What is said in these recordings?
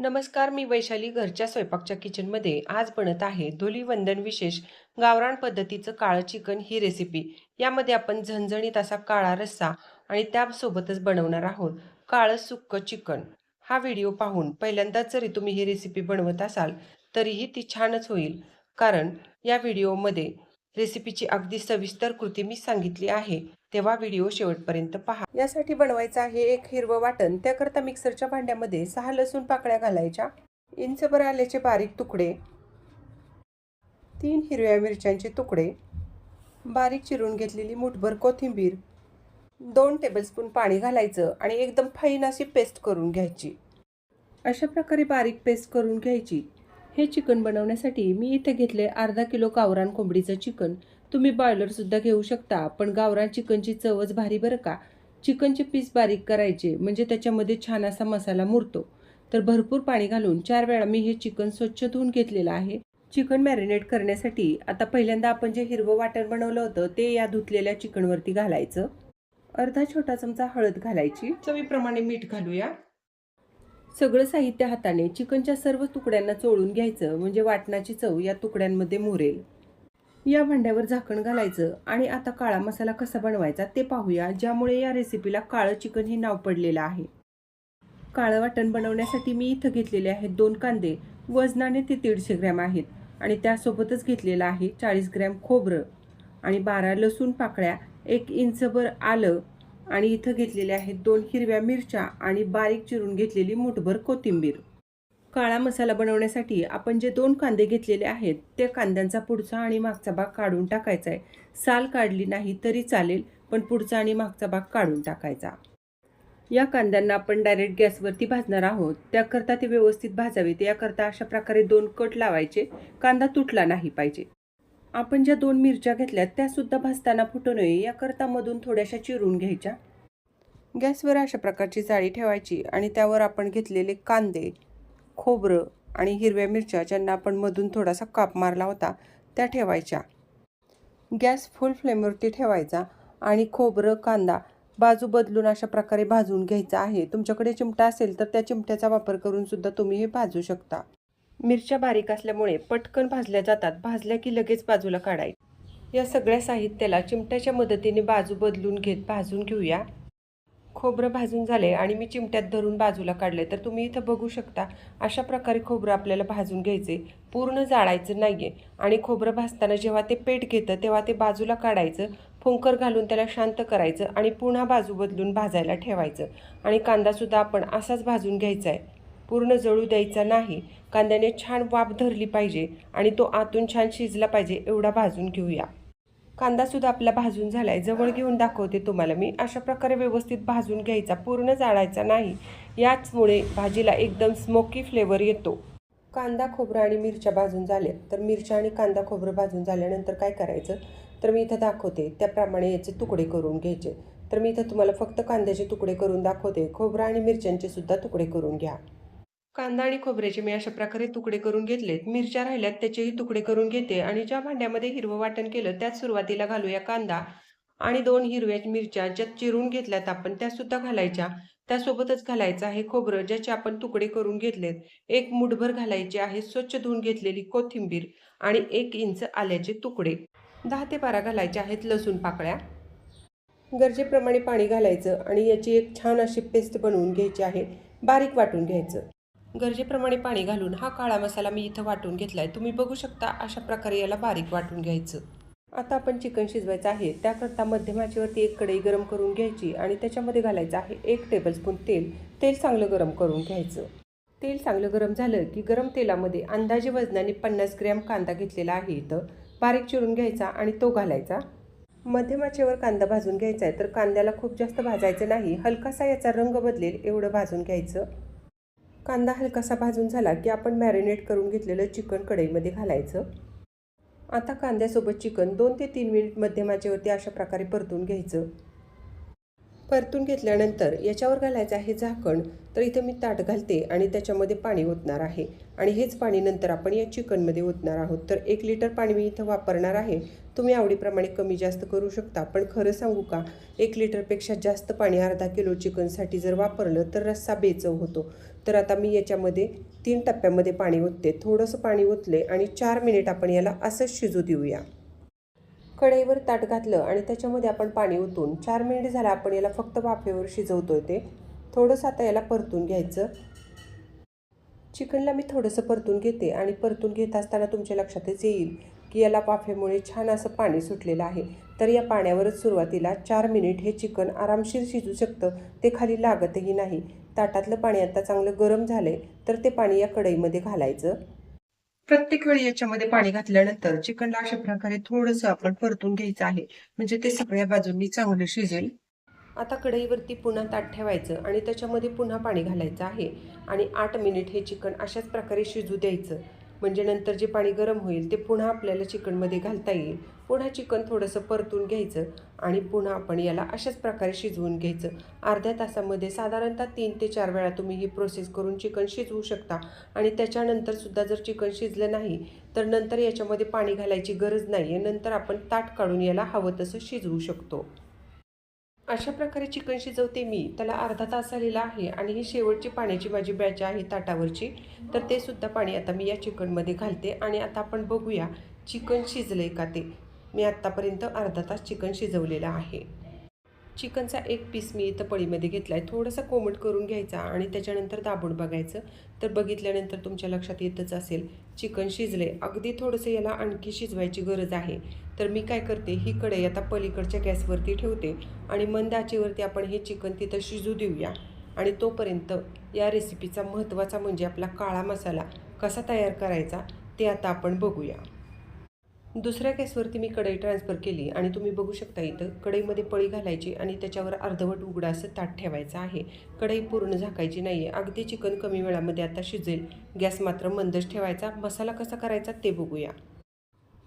नमस्कार मी वैशाली घरच्या स्वयंपाकच्या किचनमध्ये आज बनत आहे धुलीवंदन विशेष गावरान पद्धतीचं काळं चिकन ही रेसिपी यामध्ये आपण झणझणीत असा काळा रस्सा आणि त्यासोबतच बनवणार आहोत काळं सुक्क चिकन. हा व्हिडिओ पाहून पहिल्यांदाच जरी तुम्ही ही रेसिपी बनवत असाल तरीही ती छानच होईल. कारण या व्हिडिओमध्ये रेसिपीची अगदी सविस्तर कृती मी सांगितली आहे. तेव्हा व्हिडिओ शेवटपर्यंत पहा. यासाठी बनवायचं आहे एक हिरवं वाटण. त्याकरता मिक्सरच्या भांड्यामध्ये सहा लसूण पाकळ्या घालायच्या. इंचभर आल्याचे बारीक तुकडे. तीन हिरव्या मिरच्यांचे तुकडे. बारीक चिरून घेतलेली मुठभर कोथिंबीर. दोन टेबलस्पून पाणी घालायचं आणि एकदम फाईन अशी पेस्ट करून घ्यायची. अशा प्रकारे बारीक पेस्ट करून घ्यायची. हे चिकन बनवण्यासाठी मी इथे घेतले अर्धा किलो गावरान कोंबडीचं चिकन. तुम्ही बॉयलरसुद्धा घेऊ शकता पण गावरान चिकनची चवच भारी बरं का? चिकनचे पीस बारीक करायचे म्हणजे त्याच्यामध्ये छान असा मसाला मुरतो. तर भरपूर पाणी घालून चार वेळा मी हे चिकन स्वच्छ धुवून घेतलेलं आहे. चिकन मॅरिनेट करण्यासाठी आता पहिल्यांदा आपण जे हिरवं वाटण बनवलं होतं ते या धुतलेल्या चिकनवरती घालायचं. अर्धा छोटा चमचा हळद घालायची. चवीप्रमाणे मीठ घालूया. सगळं साहित्य हाताने चिकनच्या सर्व तुकड्यांना चोळून घ्यायचं म्हणजे वाटणाची चव या तुकड्यांमध्ये मोरेल. या भांड्यावर झाकण घालायचं आणि आता काळा मसाला कसा बनवायचा ते पाहूया ज्यामुळे या रेसिपीला काळं चिकन हे नाव पडलेलं आहे. काळं वाटण बनवण्यासाठी मी इथं घेतलेले आहेत दोन कांदे वजनाने ते दीडशे ग्रॅम आहेत आणि त्यासोबतच घेतलेलं आहे चाळीस ग्रॅम खोबरं आणि बारा लसूण पाकळ्या एक इंचभर आलं आणि इथं घेतलेले आहेत दोन हिरव्या मिरच्या आणि बारीक चिरून घेतलेली मुठभर कोथिंबीर. काळा मसाला बनवण्यासाठी आपण जे दोन कांदे घेतलेले आहेत त्या कांद्यांचा पुढचा आणि मागचा भाग काढून टाकायचा आहे. साल काढली नाही तरी चालेल पण पुढचा आणि मागचा भाग काढून टाकायचा. या कांद्यांना आपण डायरेक्ट गॅसवरती भाजणार आहोत. त्याकरता ते व्यवस्थित भाजावेत. याकरता अशा प्रकारे दोन कट लावायचे. कांदा तुटला नाही पाहिजे. आपण ज्या दोन मिरच्या घेतल्यात त्यासुद्धा भाजताना फुटू नये याकरता मधून थोड्याशा चिरून घ्यायच्या. गॅसवर अशा प्रकारची जाळी ठेवायची आणि त्यावर आपण घेतलेले कांदे खोबरं आणि हिरव्या मिरच्या ज्यांना आपण मधून थोडासा काप मारला होता त्या ठेवायच्या. गॅस फुल फ्लेमवरती ठेवायचा आणि खोबरं कांदा बाजू बदलून अशा प्रकारे भाजून घ्यायचा आहे. तुमच्याकडे चिमटा असेल तर त्या चिमट्याचा वापर करून सुद्धा तुम्ही हे भाजू शकता. मिरच्या बारीक असल्यामुळे पटकन भाजल्या जातात. भाजल्या की लगेच बाजूला काढाय या सगळ्या साहित्याला चिमट्याच्या मदतीने बाजू बदलून घेत भाजून घेऊया. खोबरं भाजून झाले आणि मी चिमट्यात धरून बाजूला काढले. तर तुम्ही इथं बघू शकता अशा प्रकारे खोबरं आपल्याला भाजून घ्यायचे. पूर्ण जाळायचं नाही आहे आणि खोबरं भाजताना जेव्हा ते पेट घेतं तेव्हा ते बाजूला काढायचं फुंकर घालून त्याला शांत करायचं आणि पुन्हा बाजू बदलून भाजायला ठेवायचं. आणि कांदासुद्धा आपण असाच भाजून घ्यायचा आहे पूर्ण जळू द्यायचा नाही. कांद्याने छान वाफ धरली पाहिजे आणि तो आतून छान शिजला पाहिजे एवढा भाजून घेऊया. कांदासुद्धा आपला भाजून झाला आहे जवळ घेऊन दाखवते तुम्हाला मी. अशा प्रकारे व्यवस्थित भाजून घ्यायचा. पूर्ण जाळायचा नाही. याचमुळे भाजीला एकदम स्मोकी फ्लेवर येतो. कांदा खोबरं आणि मिरच्या भाजून झाल्या. तर मिरच्या आणि कांदा खोबरं भाजून झाल्यानंतर काय करायचं? तर मी इथं दाखवते. त्याप्रमाणे याचे तुकडे करून घ्यायचे. तर मी इथं तुम्हाला फक्त कांद्याचे तुकडे करून दाखवते. खोबरं आणि मिरच्यांचे सुद्धा तुकडे करून घ्या. कांदा आणि खोबऱ्याचे मी अशा प्रकारे तुकडे करून घेतलेत. मिरच्या राहिल्यात त्याचेही तुकडे करून घेते आणि ज्या भांड्यामध्ये हिरवं वाटण केलं त्यात सुरुवातीला घालूया कांदा आणि दोन हिरव्या मिरच्या ज्या चिरून घेतल्यात आपण त्या सुद्धा घालायच्या. त्यासोबतच घालायचं आहे खोबरं ज्याचे आपण तुकडे करून घेतलेत. एक मुठभर घालायचे आहे स्वच्छ धुवून घेतलेली कोथिंबीर आणि एक इंच आल्याचे तुकडे. दहा ते बारा घालायचे आहेत लसूण पाकळ्या. गरजेप्रमाणे पाणी घालायचं आणि याची एक छान अशी पेस्ट बनवून घ्यायची आहे. बारीक वाटून घ्यायचं. गरजेप्रमाणे पाणी घालून हा काळा मसाला मी इथं वाटून घेतला आहे तुम्ही बघू शकता अशा प्रकारे याला बारीक वाटून घ्यायचं. आता आपण चिकन शिजवायचं आहे. त्याकरता मध्यमाचीवरती एक कढई गरम करून घ्यायची आणि त्याच्यामध्ये घालायचं आहे एक टेबलस्पून तेल. तेल चांगलं गरम करून घ्यायचं. तेल चांगलं गरम झालं की गरम तेलामध्ये अंदाजे वजनाने पन्नास ग्रॅम कांदा घेतलेला आहे इथं. बारीक चिरून घ्यायचा आणि तो घालायचा. मध्यमाचेवर कांदा भाजून घ्यायचा आहे. तर कांद्याला खूप जास्त भाजायचं नाही. हलकासा याचा रंग बदलेल एवढं भाजून घ्यायचं. कांदा हलकासा भाजून झाला की आपण मॅरिनेट करून घेतलेलं चिकन कढईमध्ये घालायचं. आता कांद्यासोबत चिकन दोन ते तीन मिनिट मध्यमाचेवरती अशा प्रकारे परतून घ्यायचं. परतून घेतल्यानंतर याच्यावर घालायचं आहे झाकण. तर इथं मी ताट घालते आणि त्याच्यामध्ये पाणी ओतणार आहे. आणि हेच पाणी नंतर आपण या चिकनमध्ये ओतणार आहोत. तर एक लिटर पाणी मी इथं वापरणार आहे. तुम्ही आवडीप्रमाणे कमी जास्त करू शकता. पण खरं सांगू का? एक लिटरपेक्षा जास्त पाणी अर्धा किलो चिकनसाठी जर वापरलं तर रस्सा बेचव होतो. तर आता मी याच्यामध्ये तीन टप्प्यामध्ये पाणी ओतते. थोडंसं पाणी ओतले आणि चार मिनिट आपण याला असंच शिजू देऊया. कढईवर ताट घातलं आणि त्याच्यामध्ये आपण पाणी ओतून चार मिनिट झाला आपण याला फक्त वाफेवर आहे ते. थोडंसं आता याला परतून घ्यायचं. चिकनला मी थोडंसं परतून घेते आणि परतून घेत असताना तुमच्या लक्षातच येईल की याला वाफेमुळे छान असं पाणी सुटलेलं आहे. तर या पाण्यावरच सुरुवातीला चार मिनिट हे चिकन आरामशीर शिजू शकतं ते खाली लागतही नाही. ताटातलं पाणी आता चांगलं गरम झालं आहे तर ते पाणी या कढईमध्ये घालायचं. प्रत्येक वेळी याच्यामध्ये पाणी घातल्यानंतर चिकनला अशा प्रकारे थोडंसं आपण परतून घ्यायचं आहे. म्हणजे ते सगळ्या बाजूंनी चांगलं शिजेल. आता कढईवरती पुन्हा ताट ठेवायचं आणि त्याच्यामध्ये पुन्हा पाणी घालायचं आहे. आणि आठ मिनिट हे चिकन अशाच प्रकारे शिजू द्यायचं. म्हणजे नंतर जे पाणी गरम होईल ते पुन्हा आपल्याला चिकनमध्ये घालता येईल. पुन्हा चिकन थोडंसं परतून घ्यायचं आणि पुन्हा आपण याला अशाच प्रकारे शिजवून घ्यायचं. अर्ध्या तासामध्ये साधारणतः तीन ते चार वेळा तुम्ही ही प्रोसेस करून चिकन शिजवू शकता आणि त्याच्यानंतर सुद्धा जर चिकन शिजलं नाही तर नंतर याच्यामध्ये पाणी घालायची गरज नाही आहे नंतर आपण ताट काढून याला हवं तसं शिजवू शकतो. अशा प्रकारे चिकन शिजवते मी. त्याला अर्धा तास झालेला आहे आणि ही शेवटची पाण्याची माझी बॅच आहे ताटावरची. तर ते सुद्धा पाणी आता मी या चिकनमध्ये घालते आणि आता आपण बघूया चिकन शिजलं आहे का ते. मी आत्तापर्यंत अर्धा तास चिकन शिजवलेलं आहे. चिकनचा एक पीस मी इथं पळीमध्ये घेतला आहे थोडासा कोमट करून घ्यायचा आणि त्याच्यानंतर दाबून बघायचं. तर बघितल्यानंतर तुमच्या लक्षात येतच असेल चिकन शिजले अगदी थोडंसं याला आणखी शिजवायची गरज आहे. तर मी काय करते ही कढई आता पलीकडच्या गॅसवरती ठेवते आणि मंद आचेवरती आपण हे चिकन तिथं शिजू देऊया. आणि तोपर्यंत या रेसिपीचा महत्त्वाचा म्हणजे आपला काळा मसाला कसा तयार करायचा ते आता आपण बघूया. दुसऱ्या गॅसवरती मी कढई ट्रान्सफर केली आणि तुम्ही बघू शकता इथं कढईमध्ये पळी घालायची आणि त्याच्यावर अर्धवट उघडा असं ताट ठेवायचं आहे. कढई पूर्ण झाकायची नाही आहे अगदी चिकन कमी वेळामध्ये आता शिजेल. गॅस मात्र मंदच ठेवायचा. मसाला कसा करायचा ते बघूया.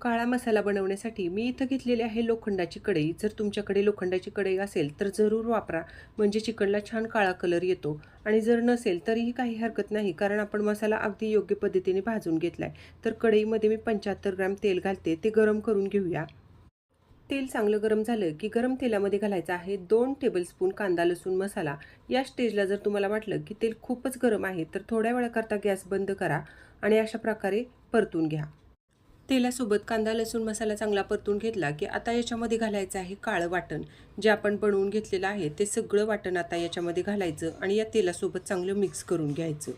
काळा मसाला बनवण्यासाठी मी इथं घेतलेली आहे लोखंडाची कढई. जर तुमच्याकडे लोखंडाची कढई असेल तर जरूर वापरा. म्हणजे चिकनला छान काळा कलर येतो. आणि जर नसेल तरीही काही हरकत नाही कारण आपण मसाला अगदी योग्य पद्धतीने भाजून घेतला आहे तर कढईमध्ये मी पंच्याहत्तर ग्रॅम तेल घालते. ते गरम करून घेऊया. तेल चांगलं गरम झालं की गरम तेलामध्ये घालायचं आहे दोन टेबलस्पून कांदा लसूण मसाला. या स्टेजला जर तुम्हाला वाटलं की तेल खूपच गरम आहे तर थोड्या वेळाकरता गॅस बंद करा आणि अशा प्रकारे परतून घ्या. तेलासोबत कांदा लसूण मसाला चांगला परतून घेतला की आता याच्यामध्ये घालायचं आहे काळं वाटण. जे आपण बनवून घेतलेलं आहे ते सगळं वाटण आता याच्यामध्ये घालायचं आणि या तेलासोबत चांगलं मिक्स करून घ्यायचं.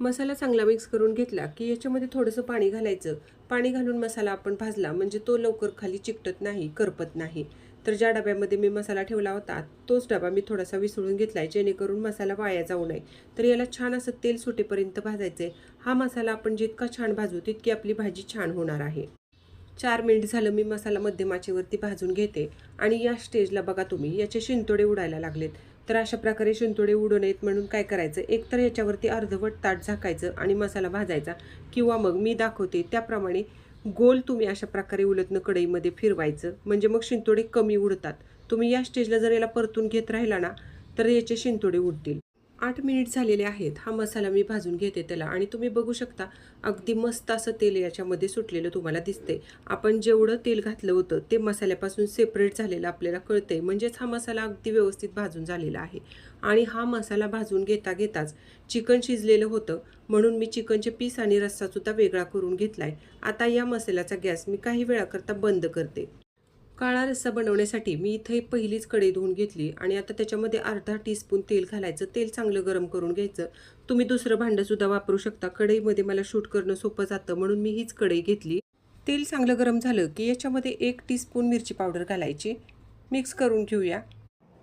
मसाला चांगला मिक्स करून घेतला की याच्यामध्ये थोडंसं पाणी घालायचं. पाणी घालून मसाला आपण भाजला म्हणजे तो लवकर खाली चिकटत नाही करपत नाही. तर ज्या डब्यामध्ये मी मसाला ठेवला होता तोच डबा मी थोडासा विसळून घेतला आहे जेणेकरून मसाला वाया जाऊ नये. तर याला छान असं तेल सुटेपर्यंत भाजायचं आहे हा मसाला आपण जितका छान भाजू तितकी आपली भाजी छान होणार आहे. चार मिनिट झालं मी मसाला मध्यमाचेवरती भाजून घेते. आणि या स्टेजला बघा तुम्ही याचे शिंतोडे उडायला लागलेत. तर अशा प्रकारे शिंतोडे उडू नयेत म्हणून काय करायचं एकतर याच्यावरती अर्धवट ताट झाकायचं आणि मसाला भाजायचा. किंवा मग मी दाखवते त्याप्रमाणे गोल तुम्ही अशा प्रकारे उलटनं कढईमध्ये फिरवायचं. म्हणजे मग शिंतोडे कमी उडतात. तुम्ही या स्टेजला जर याला परतून घेत राहिला ना तर याचे शिंतोडे उडतील. आठ मिनिट झालेले आहेत. हा मसाला मी भाजून घेते त्याला. आणि तुम्ही बघू शकता अगदी मस्त असं तेल याच्यामध्ये सुटलेलं तुम्हाला दिसते आपण जेवढं तेल घातलं होतं ते मसाल्यापासून सेपरेट झालेलं आपल्याला कळते म्हणजेच हा मसाला अगदी व्यवस्थित भाजून झालेला आहे. आणि हा मसाला भाजून घेता घेताच चिकन शिजलेलं होतं. म्हणून मी चिकनचे पीस आणि रस्सासुद्धा वेगळा करून घेतलाय. आता या मसाल्याचा गॅस मी काही वेळाकरता बंद करते. काळा रस्सा बनवण्यासाठी मी इथे पहिलीच कढई धुवून घेतली आणि आता त्याच्यामध्ये अर्धा टीस्पून तेल घालायचं. तेल चांगलं गरम करून घ्यायचं. तुम्ही दुसरं भांडंसुद्धा वापरू शकता. कढईमध्ये मला शूट करणं सोपं जातं म्हणून मी हीच कढई घेतली. तेल चांगलं गरम झालं की याच्यामध्ये एक टीस्पून मिरची पावडर घालायची. मिक्स करून घेऊया.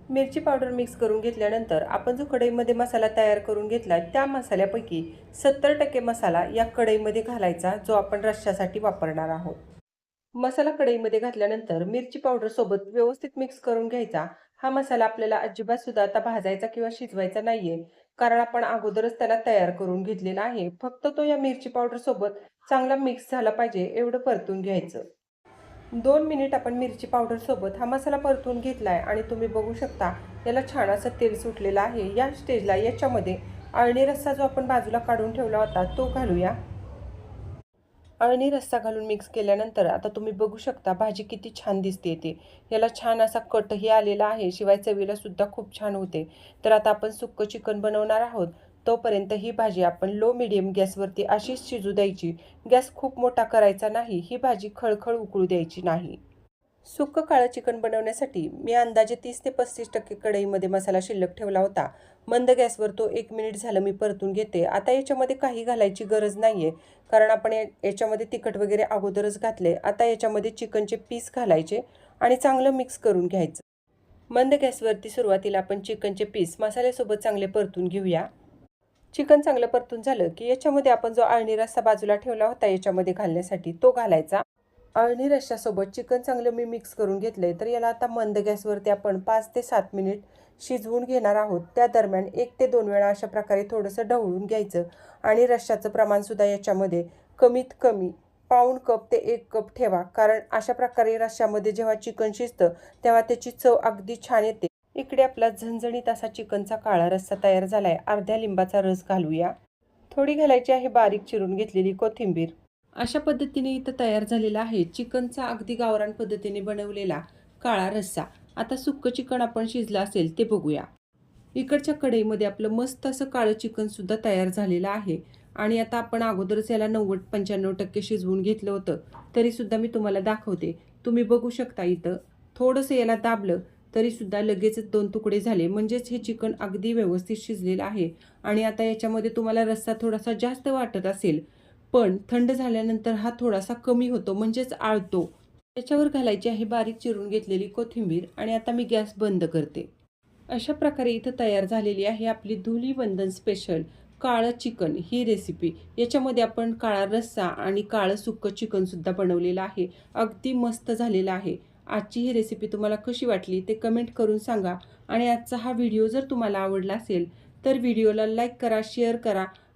मिरची पावडर मिक्स करून घेतल्यानंतर आपण जो कढईमध्ये मसाला तयार करून घेतला त्या मसाल्यापैकी सत्तर टक्के मसाला या कढईमध्ये घालायचा जो आपण रश्श्यासाठी वापरणार आहोत. मसाला कढईमध्ये घातल्यानंतर मिरची पावडर सोबत व्यवस्थित मिक्स करून घ्यायचा. हा मसाला आपल्याला अजिबात सुद्धा आता भाजायचा किंवा शिजवायचा नाहीये. कारण आपण अगोदरच त्याला तयार करून घेतलेला आहे. फक्त तो या मिरची पावडर सोबत चांगला मिक्स झाला पाहिजे एवढं परतून घ्यायचं. दोन मिनिट आपण मिरची पावडर सोबत हा मसाला परतून घेतलाय आणि तुम्ही बघू शकता याला छान असं तेल सुटलेलं आहे. या स्टेजला याच्यामध्ये अळणी रस्सा जो आपण बाजूला काढून ठेवला होता तो घालूया. अळणी रस्सा घालून मिक्स केल्यानंतर आता तुम्ही बघू शकता भाजी किती छान दिसते ते. याला छान असा कटही आलेला आहे. शिवाय चवीला सुद्धा खूप छान होते. तर आता आपण सुक्क चिकन बनवणार आहोत. तोपर्यंत ही भाजी आपण लो मिडियम गॅसवरती अशीच शिजू द्यायची. गॅस खूप मोठा करायचा नाही. ही भाजी खळखळ उकळू द्यायची नाही. सुक्क काळं चिकन बनवण्यासाठी मी अंदाजे तीस ते पस्तीस टक्के कढईमध्ये मसाला शिल्लक ठेवला होता. मंद गॅसवर तो एक मिनिट झालं मी परतून घेते. आता याच्यामध्ये काही घालायची गरज नाही आहे कारण आपण या- याच्यामध्ये तिखट वगैरे अगोदरच घातले. आता याच्यामध्ये चिकनचे पीस घालायचे आणि चांगलं मिक्स करून घ्यायचं. मंद गॅसवरती सुरुवातीला आपण चिकनचे पीस मसाल्यासोबत चांगले परतून घेऊया. चिकन चांगलं परतून झालं की याच्यामध्ये आपण जो आळणी रस्सा बाजूला ठेवला होता याच्यामध्ये घालण्यासाठी तो घालायचा. अळणी रश्श्यासोबत चिकन चांगलं मी मिक्स करून घेतलं तर याला आता मंद गॅसवरती आपण पाच ते सात मिनिट शिजवून घेणार आहोत. त्या दरम्यान एक ते दोन वेळा अशा प्रकारे थोडंसं ढवळून घ्यायचं आणि रश्श्याचं प्रमाणसुद्धा याच्यामध्ये कमीत कमी पाऊण कप ते एक कप ठेवा. कारण अशा प्रकारे रश्श्यामध्ये जेव्हा चिकन शिजतं तेव्हा त्याची चव अगदी छान येते. इकडे आपला झणझणीत असा चिकनचा काळा रस्सा तयार झालाय. अर्ध्या लिंबाचा रस घालूया. थोडी घालायची आहे बारीक चिरून घेतलेली कोथिंबीर. अशा पद्धतीने इथं तयार झालेला आहे. चिकनचा अगदी गावरान पद्धतीने बनवलेला काळा रस्सा. आता सुक्क चिकन आपण शिजलं असेल ते बघूया. इकडच्या कढईमध्ये आपलं मस्त असं काळं चिकनसुद्धा तयार झालेलं आहे. आणि आता आपण अगोदरच याला नव्वद पंच्याण्णव टक्के शिजवून घेतलं होतं. तरीसुद्धा मी तुम्हाला दाखवते. तुम्ही बघू शकता इथं. थोडंसं याला दाबलं तरीसुद्धा लगेचच दोन तुकडे झाले. म्हणजेच हे चिकन अगदी व्यवस्थित शिजलेलं आहे. आणि आता याच्यामध्ये तुम्हाला रस्सा थोडासा जास्त वाटत असेल पण थंड झाल्यानंतर हा थोडासा कमी होतो म्हणजेच आळतो. त्याच्यावर घालायची आहे बारीक चिरून घेतलेली कोथिंबीर आणि आता मी गॅस बंद करते. अशा प्रकारे इथं तयार झालेली आहे आपली धुलीवंदन स्पेशल काळं चिकन ही रेसिपी. याच्यामध्ये आपण काळा रस्सा आणि काळं सुक्कं चिकनसुद्धा बनवलेलं आहे. अगदी मस्त झालेलं आहे. आजची ही रेसिपी तुम्हाला कशी वाटली ते कमेंट करून सांगा आणि आजचा हा व्हिडिओ जर तुम्हाला आवडला असेल तर व्हिडिओला लाईक करा शेअर करा